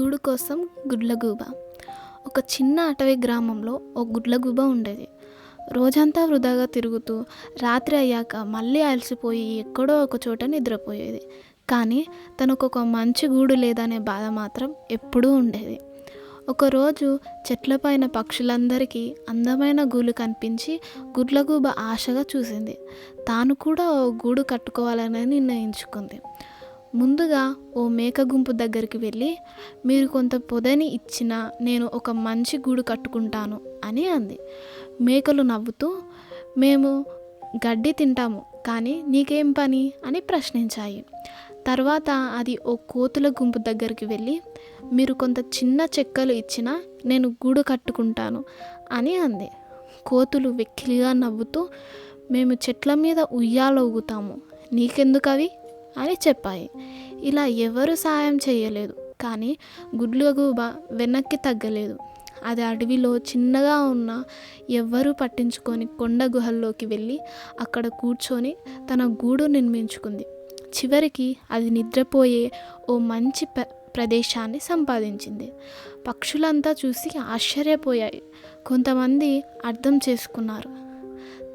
గూడు కోసం గుడ్లగూబ. ఒక చిన్న అటవీ గ్రామంలో ఓ గుడ్లగూబ ఉండేది. రోజంతా వృధాగా తిరుగుతూ రాత్రి అయ్యాక మళ్ళీ అలసిపోయి ఎక్కడో ఒక చోట నిద్రపోయేది. కానీ తనకు ఒక మంచి గూడు లేదనే బాధ మాత్రం ఎప్పుడూ ఉండేది. ఒకరోజు చెట్లపైన పక్షులందరికీ అందమైన గూళ్ళు కనిపించి గుడ్లగూబ ఆశగా చూసింది. తాను కూడా ఓ గూడు కట్టుకోవాలని నిర్ణయించుకుంది. ముందుగా ఓ మేక గుంపు దగ్గరికి వెళ్ళి మీరు కొంత పొదని ఇచ్చినా నేను ఒక మంచి గూడు కట్టుకుంటాను అని అంది. మేకలు నవ్వుతూ మేము గడ్డి తింటాము కానీ నీకేం పని? అని ప్రశ్నించాయి. తర్వాత అది ఓ కోతుల గుంపు దగ్గరికి వెళ్ళి మీరు కొంత చిన్న చెక్కలు ఇచ్చినా నేను గూడు కట్టుకుంటాను అని అంది. కోతులు వెక్కిలిగా నవ్వుతూ మేము చెట్ల మీద ఉయ్యాలవుతాము నీకెందుకు అవి అని చెప్పాయి. ఇలా ఎవరు సాయం చేయలేదు. కానీ గుడ్లగూబ వెనక్కి తగ్గలేదు. అది అడవిలో చిన్నగా ఉన్న ఎవ్వరూ పట్టించుకొని కొండ గుహల్లోకి వెళ్ళి అక్కడ కూర్చొని తన గూడు నిర్మించుకుంది. చివరికి అది నిద్రపోయే ఓ మంచి ప్ర ప్రదేశాన్ని సంపాదించింది. పక్షులంతా చూసి ఆశ్చర్యపోయాయి. కొంతమంది అర్థం చేసుకున్నారు.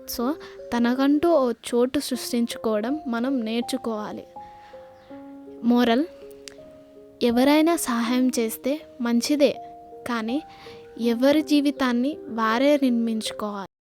సో తనకంటూ ఓ చోటు సృష్టించుకోవడం మనం నేర్చుకోవాలి. మోరల్ ఎవరైనా సహాయం చేస్తే మంచిదే కానీ ఎవరి జీవితాన్ని వారే నిర్మించుకోవాలి.